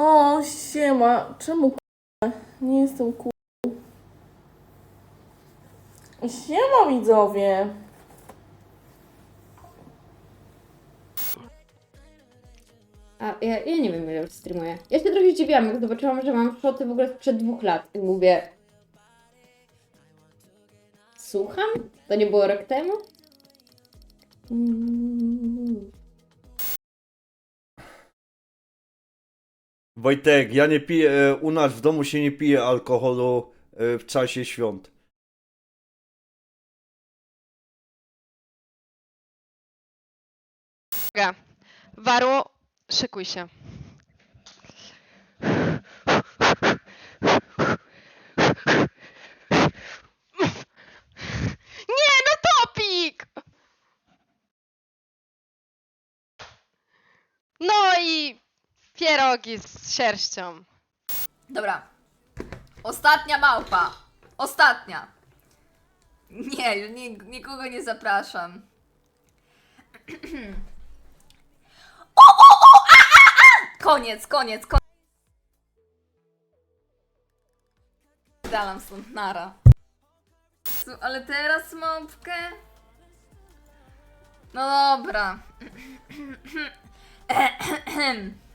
O, siema. Czemu k***a? Nie jestem ku... Siema widzowie. A ja, ja nie wiem, ile już streamuję. Ja się trochę zdziwiłam, jak zobaczyłam, że mam szoty w ogóle sprzed dwóch lat. I mówię... Słucham? To nie było rok temu? Mm. Wojtek, ja nie piję, e, u nas w domu się nie pije alkoholu e, w czasie świąt. Uwaga. Waru, szykuj się. Nie, no topik! No i pierogi z sierścią. Dobra. Ostatnia małpa. Ostatnia. Nie, już nikogo nie zapraszam. o, o, o! A, a, a! Koniec, koniec, koniec. Dalam stąd nara. Ale teraz małpkę? No dobra.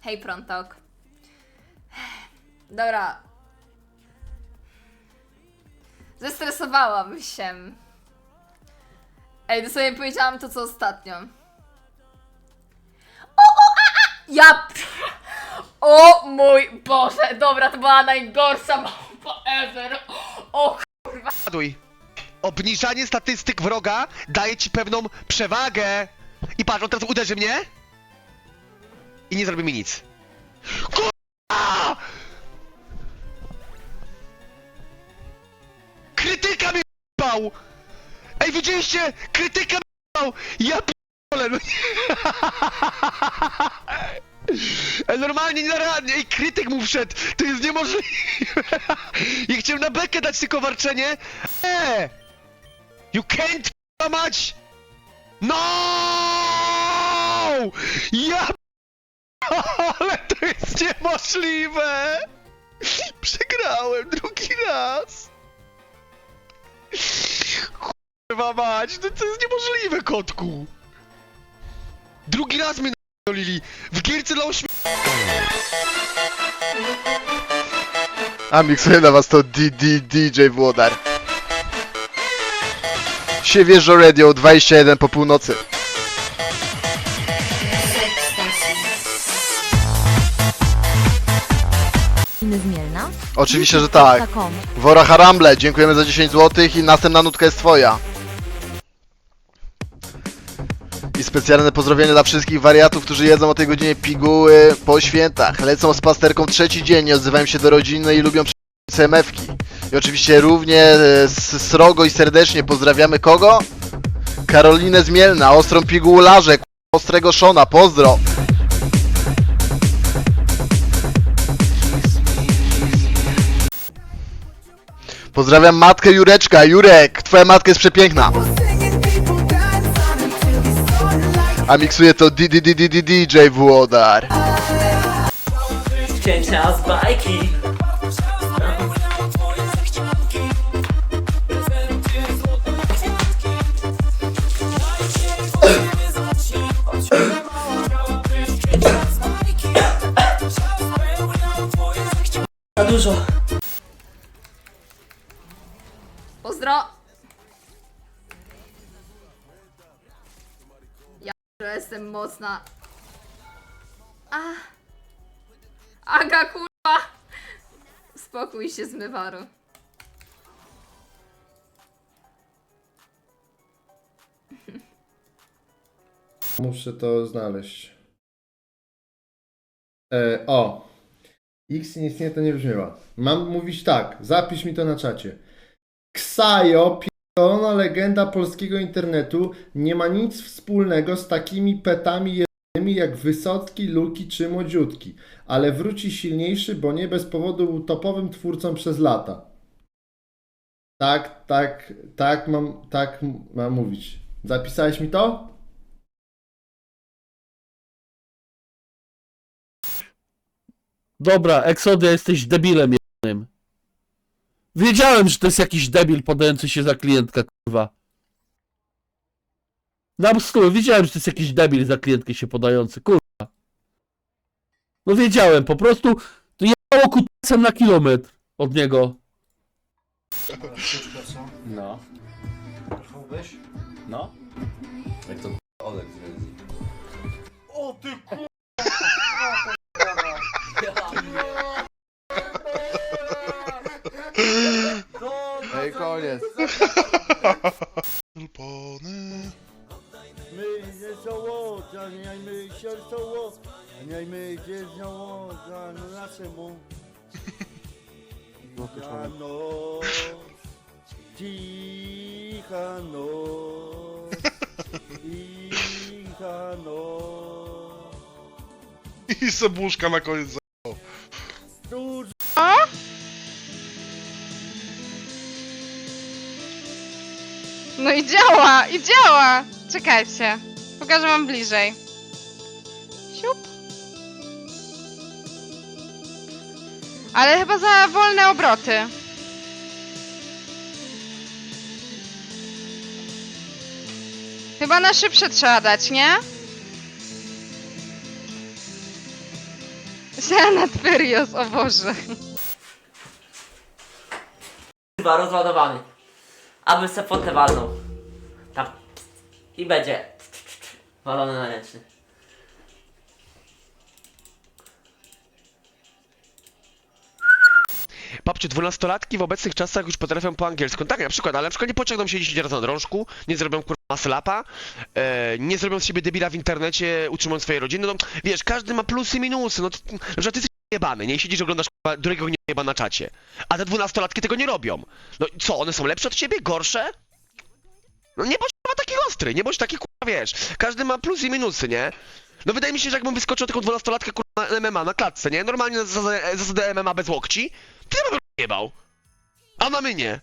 Hej, Prontok. Dobra. Zestresowałam się. Ej, dosłownie powiedziałam to, co ostatnio. O, o, a, a! Ja... O mój Boże, dobra, to była najgorsza małpa ever. O Ładuj. Obniżanie statystyk wroga daje ci pewną przewagę. I patrz, on teraz uderzy mnie. I nie zrobi mi nic. Kurwa! Krytyka mi bał! Ej, widzieliście? Krytyka mi bał! Ja p***ole, no. Ej, normalnie nie ej, krytyk mu wszedł! To jest niemożliwe! Ja chciałem na bekę dać tylko warczenie! Eee! You can't p***a mać! No! Ja ale to jest niemożliwe! Przegrałem drugi raz! Kurwa mać, no to jest niemożliwe, kotku! Drugi raz mnie na***olili! W gierce dla ośmiu... A miksuje na was to DD DJ Włodar. Siewierzo Radio 21 po północy. Zmielna? Oczywiście, że tak. Wora Haramble, dziękujemy za 10 zł i następna nutka jest twoja. I specjalne pozdrowienie dla wszystkich wariatów, którzy jedzą o tej godzinie piguły po świętach. Lecą z pasterką trzeci dzień, nie odzywają się do rodziny i lubią CMF-ki. I oczywiście równie e, s- srogo i serdecznie pozdrawiamy kogo? Karolinę Zmielna, ostrą pigułarzę, k- ostrego Szona, pozdro! Pozdrawiam matkę Jureczka. Jurek, twoja matka jest przepiękna. A miksuje to DJ Włodar. Cięcia z bajki Za dużo jestem mocna. A. Aga kurwa! Spokój się zmywaru. Muszę to znaleźć. E, o. X nie istnieje, to nie brzmiewa. Mam mówić tak, zapisz mi to na czacie. Ksajo, pierdolona legenda polskiego internetu, nie ma nic wspólnego z takimi petami jednymi jak Wysocki, Luki czy Młodziutki, ale wróci silniejszy, bo nie bez powodu był topowym twórcą przez lata. Tak, tak, tak mam, tak mam mówić. Zapisałeś mi to? Dobra, Exodia, jesteś debilem jednym. Wiedziałem, że to jest jakiś debil podający się za klientka, kurwa. Na stół, wiedziałem, że to jest jakiś debil za klientkę się podający, kurwa. No wiedziałem, po prostu to jechało kutasem na kilometr od niego. No. No. Jak to Olek zwiedzi. O ty Ej, koniec. My się załoga, nie my się załoga, nie my się załoga, no naszemu. Cicha noc, cicha noc, cicha noc. I sebuszka na koniec. No i działa, i działa! Czekajcie, pokażę wam bliżej. Siup. Ale chyba za wolne obroty. Chyba na szybsze trzeba dać, nie? Senat Furious, o Boże. Chyba rozładowany. Aby se potę walnął. Tam. I będzie. Walony na ręczny. Babciu, dwunastolatki w obecnych czasach już potrafią po angielsku. Tak, na przykład, ale na przykład nie pociągną się 10 razy na drążku, nie zrobią kurwa maslapa, e, nie zrobią z siebie debila w internecie, utrzymując swoje rodziny. No wiesz, każdy ma plusy i minusy. No, to- że ty jebany, nie? I siedzisz, oglądasz kurwa drugiego nieba na czacie. A te dwunastolatki tego nie robią. No i co, one są lepsze od ciebie? Gorsze? No nie bądź kurwa taki ostry, nie bądź taki kurwa, wiesz. Każdy ma plusy i minusy, nie? No wydaje mi się, że jakbym wyskoczył taką dwunastolatkę kurwa na MMA na klatce, nie? Normalnie na zasadę, zasadę MMA bez łokci, to ja bym jebał. A mamy nie.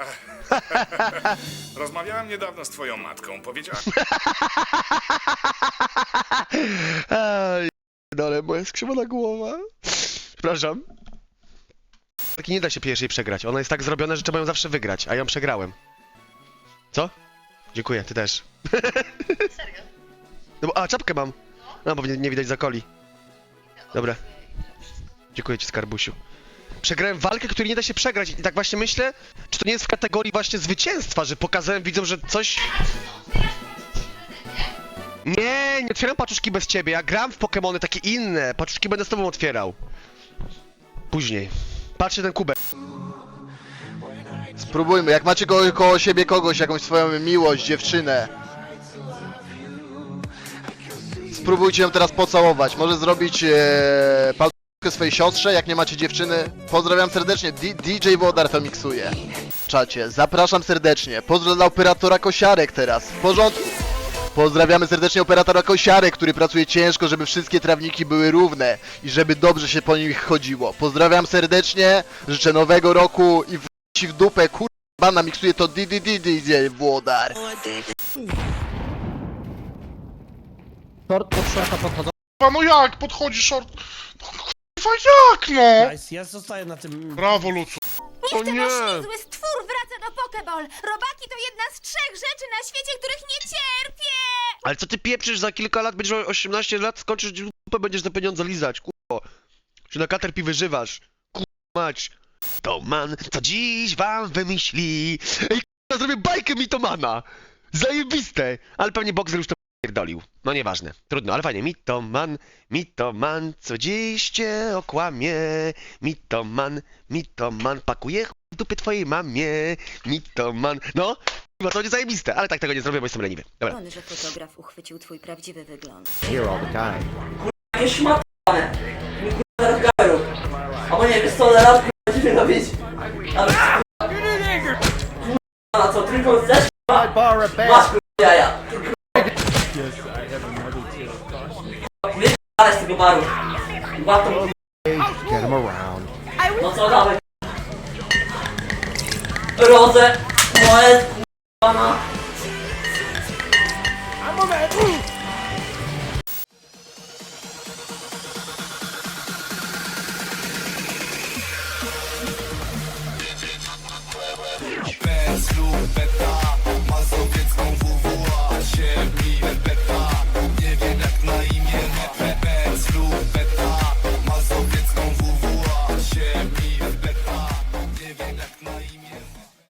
Rozmawiałem niedawno z twoją matką. Powiedziała, Ej, no ale moja skrzywiona głowa. Przepraszam. Taki nie da się pierwszej przegrać. Ona jest tak zrobiona, że trzeba ją zawsze wygrać, a ją przegrałem. Co? Dziękuję, ty też. Serio? No bo, a, czapkę mam. No, bo nie, nie widać zakoli. Dobra. Dziękuję ci, skarbusiu. Przegrałem walkę, której nie da się przegrać i tak właśnie myślę, czy to nie jest w kategorii właśnie zwycięstwa, że pokazałem widzom, że coś... Nie, nie otwieram paczuszki bez ciebie. Ja gram w Pokémony takie inne. Paczuszki będę z tobą otwierał. Później. Patrzcie ten kubek. Spróbujmy, jak macie ko koło siebie kogoś, jakąś swoją miłość, dziewczynę. Spróbujcie ją teraz pocałować. Może zrobić e, palcówkę swojej siostrze, jak nie macie dziewczyny. Pozdrawiam serdecznie, D DJ Wodar to miksuje. Czacie, zapraszam serdecznie. Pozdro dla operatora Kosiarek teraz. W porządku. Pozdrawiamy serdecznie operatora Kosiarek, który pracuje ciężko, żeby wszystkie trawniki były równe i żeby dobrze się po nich chodziło. Pozdrawiam serdecznie, życzę nowego roku i w ci w dupę, kurwa, miksuje to DDD DJ Włodar. Kurwa, no jak? Podchodzi short. No, kurwa, jak no? Ja zostaję na tym... Brawo, Lucu. O nie! Zły stwór wraca do Pokeball! Robaki to jedna z trzech rzeczy na świecie, których nie cierpię! Ale co ty pieprzysz, za kilka lat będziesz miał 18 lat, skończysz dupę, będziesz za pieniądze lizać, kurwa. Czy na Caterpie wyżywasz? Kurwa mać. To man, co dziś wam wymyśli. Ej, kurwa, zrobię bajkę mitomana. Zajebiste. Ale pewnie Boxer już to pierdolił. No nieważne. Trudno, ale fajnie. Mitoman, mitoman, co dziś cię okłamie. Mitoman, mitoman, pakuje ch- w dupy twojej mamie. Mitoman. No, chyba to będzie zajebiste, ale tak tego nie zrobię, bo jestem leniwy. Dobra. że fotograf uchwycił twój prawdziwy wygląd. Nie szmatane. Mi kurwa gają. Albo nie, wiesz co, zaraz kurwa będziemy robić. Ale kurwa, na co, tylko chcesz? Masz kurwa jaja. Wyjechać z tego baru. Łatwo. No co, dawaj. Rodzę. Moje kurwa na...